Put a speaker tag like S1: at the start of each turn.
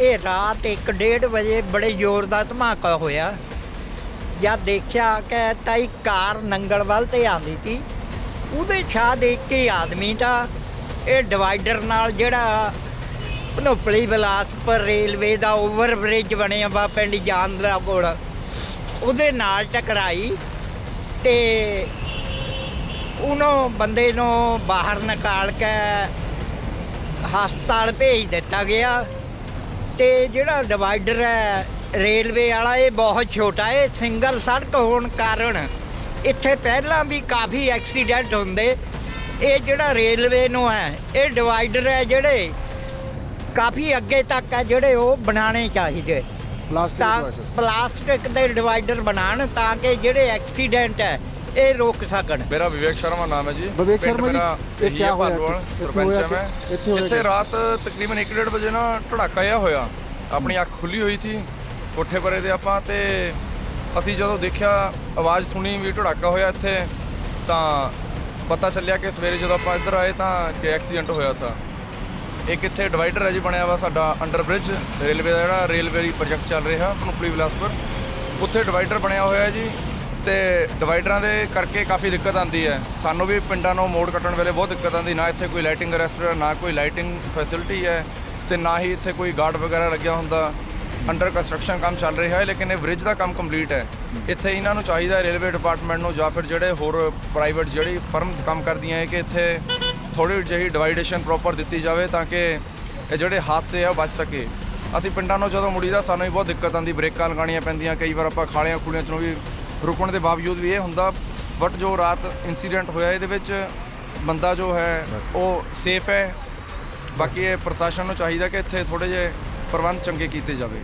S1: ਇਹ ਰਾਤ 1:30 ਵਜੇ ਬੜੇ ਜ਼ੋਰ ਦਾ ਧਮਾਕਾ ਹੋਇਆ। ਜਦ ਦੇਖਿਆ ਕਿ ਤਾਈ ਕਾਰ ਨੰਗਲ ਵੱਲ ਤੇ ਆਉਂਦੀ ਸੀ, ਉਹਦੇ ਛਾਂ ਦੇਖ ਕੇ ਆਦਮੀ ਤਾਂ ਇਹ ਡਿਵਾਈਡਰ ਨਾਲ ਜਿਹੜਾ ਭਨੋਪਲੀ ਬਿਲਾਸਪੁਰ ਰੇਲਵੇ ਦਾ ਓਵਰ ਬ੍ਰਿਜ ਬਣਿਆ ਵਾ ਪਿੰਡ ਜਾਂਦਰਾ ਕੋਲ, ਉਹਦੇ ਨਾਲ ਟਕਰਾਈ ਤੇ ਉਹਨੂੰ ਬੰਦੇ ਨੂੰ ਬਾਹਰ ਨਿਕਾਲ ਕੇ ਹਸਪਤਾਲ ਭੇਜ ਦਿੱਤਾ ਗਿਆ। ਤੇ ਜਿਹੜਾ ਡਿਵਾਈਡਰ ਹੈ ਰੇਲਵੇ ਵਾਲਾ ਇਹ ਬਹੁਤ ਛੋਟਾ ਹੈ ਸਿੰਗਲ ਸੜਕ ਹੋਣ ਕਾਰਨ ਇੱਥੇ ਪਹਿਲਾਂ ਵੀ ਕਾਫੀ ਐਕਸੀਡੈਂਟ ਹੁੰਦੇ। ਇਹ ਜਿਹੜਾ ਰੇਲਵੇ ਨੂੰ ਹੈ ਇਹ ਡਿਵਾਈਡਰ ਹੈ ਜਿਹੜੇ ਕਾਫੀ ਅੱਗੇ ਤੱਕ ਹੈ ਜਿਹੜੇ ਉਹ ਬਣਾਉਣੇ ਚਾਹੀਦੇ।
S2: ਪਲਾਸਟਿਕ
S1: ਪਲਾਸਟਿਕ ਦੇ ਡਿਵਾਈਡਰ ਬਣਾਉਣ ਤਾਂ ਕਿ ਜਿਹੜੇ ਐਕਸੀਡੈਂਟ ਹੈ ਇਹ ਰੋਕ ਸਕਣ।
S3: ਮੇਰਾ ਵਿਵੇਕ ਸ਼ਰਮਾ ਨਾਮ ਹੈ ਜੀ।
S2: ਵਿਵੇਕ
S3: ਪਿੰਡ
S2: ਸ਼ਰਮਾ ਜੀ,
S3: ਮੇਰਾ
S2: ਇਹ
S3: ਇਹੀ
S2: ਕਿਆ
S3: ਹੈ
S2: ਹੋਇਆ
S3: ਭਾਲੂਵਾਲ,
S2: ਇੱਥੇ?
S3: ਸਰਪੰਚ
S2: ਹੋਇਆ
S3: ਹਾਂ ਮੈਂ।
S2: ਕਿ- ਇੱਥੇ ਹੋਇਆ
S3: ਇੱਥੇ
S2: ਕਿ-
S3: ਰਾਤ ਤਕਰੀਬਨ 1:30 ਵਜੇ ਨਾ ਧੜਾਕਾ ਜਿਹਾ ਹੋਇਆ। ਆਪਣੀ ਅੱਖ ਖੁੱਲੀ ਹੋਈ ਸੀ ਕੋਠੇ ਪਰੇ ਦੇ ਆਪਾਂ ਤੇ ਅਸੀਂ ਜਦੋਂ ਦੇਖਿਆ ਆਵਾਜ਼ ਸੁਣੀ ਵੀ ਧੜਾਕਾ ਹੋਇਆ ਇੱਥੇ ਤਾਂ ਪਤਾ ਚੱਲਿਆ ਕਿ ਸਵੇਰੇ ਜਦੋਂ ਆਪਾਂ ਇੱਧਰ ਆਏ ਤਾਂ ਕਿ ਐਕਸੀਡੈਂਟ ਹੋਇਆ ਥਾ। ਇੱਕ ਇੱਥੇ ਡਿਵਾਈਡਰ ਹੈ ਜੀ ਬਣਿਆ ਵਾ ਸਾਡਾ ਅੰਡਰ ਬ੍ਰਿਜ ਰੇਲਵੇ ਦਾ ਜਿਹੜਾ ਰੇਲਵੇ ਪ੍ਰੋਜੈਕਟ ਚੱਲ ਰਿਹਾ ਪਨੁਪਲੀ ਬਿਲਾਸਪੁਰ। ਉੱਥੇ ਡਿਵਾਈਡਰ ਬਣਿਆ ਹੋਇਆ ਹੈ ਜੀ। ਤੇ ਡਿਵਾਈਡਰਾਂ ਦੇ ਕਰਕੇ ਕਾਫੀ ਦਿੱਕਤ ਆਉਂਦੀ ਹੈ। ਸਾਨੂੰ ਵੀ ਪਿੰਡਾਂ ਨੂੰ ਮੋੜ ਕੱਟਣ ਵੇਲੇ ਬਹੁਤ ਦਿੱਕਤ ਆਉਂਦੀ, ਨਾ ਇੱਥੇ ਕੋਈ ਲਾਈਟਿੰਗ ਰੈਸਟੋਰੈਂਟ ਨਾ ਕੋਈ ਲਾਈਟਿੰਗ ਫੈਸਿਲਿਟੀ ਹੈ ਤੇ ਨਾ ਹੀ ਇੱਥੇ ਕੋਈ ਗਾਰਡ ਵਗੈਰਾ ਲੱਗਿਆ ਹੁੰਦਾ। ਅੰਡਰ ਕੰਸਟਰਕਸ਼ਨ ਕੰਮ ਚੱਲ ਰਿਹਾ ਹੈ, ਲੇਕਿਨ ਇਹ ਬ੍ਰਿਜ ਦਾ ਕੰਮ ਕੰਪਲੀਟ ਹੈ। ਇੱਥੇ ਇਹਨਾਂ ਨੂੰ ਚਾਹੀਦਾ ਰੇਲਵੇ ਡਿਪਾਰਟਮੈਂਟ ਨੂੰ ਜਾਂ ਫਿਰ ਜਿਹੜੇ ਹੋਰ ਪ੍ਰਾਈਵੇਟ ਜਿਹੜੀ ਫਰਮਸ ਕੰਮ ਕਰਦੀਆਂ ਹੈ ਕਿ ਇੱਥੇ ਥੋੜੀ ਜਿਹੀ ਡਿਵਾਈਡੇਸ਼ਨ ਪ੍ਰੋਪਰ ਦਿੱਤੀ ਜਾਵੇ ਤਾਂ ਕਿ ਇਹ ਜਿਹੜੇ ਹਾਦਸੇ ਆ ਉਹ ਬਚ ਸਕੇ। ਅਸੀਂ ਪਿੰਡਾਂ ਨੂੰ ਜਦੋਂ ਮੁੜੀਦਾ ਸਾਨੂੰ ਵੀ ਬਹੁਤ ਦਿੱਕਤ ਆਉਂਦੀ, ਬ੍ਰੇਕਾਂ ਲਗਾਉਣੀਆਂ ਪੈਂਦੀਆਂ, ਕਈ ਵਾਰ ਆਪਾਂ ਖਾਲਿਆਂ ਖੁਲਿਆਂ 'ਚੋਂ ਵੀ ਰੁਕਣ ਦੇ ਬਾਵਜੂਦ ਵੀ ਇਹ ਹੁੰਦਾ ਬਟ ਜੋ ਰਾਤ ਇਨਸੀਡੈਂਟ ਹੋਇਆ, ਇਹਦੇ ਵਿੱਚ ਬੰਦਾ ਜੋ ਹੈ, ਉਹ ਸੇਫ ਹੈ। ਬਾਕੀ ਇਹ ਪ੍ਰਸ਼ਾਸਨ ਨੂੰ ਚਾਹੀਦਾ ਕਿ ਇੱਥੇ ਥੋੜੇ ਜਿਹੇ ਪ੍ਰਬੰਧ ਚੰਗੇ ਕੀਤੇ ਜਾਵੇ।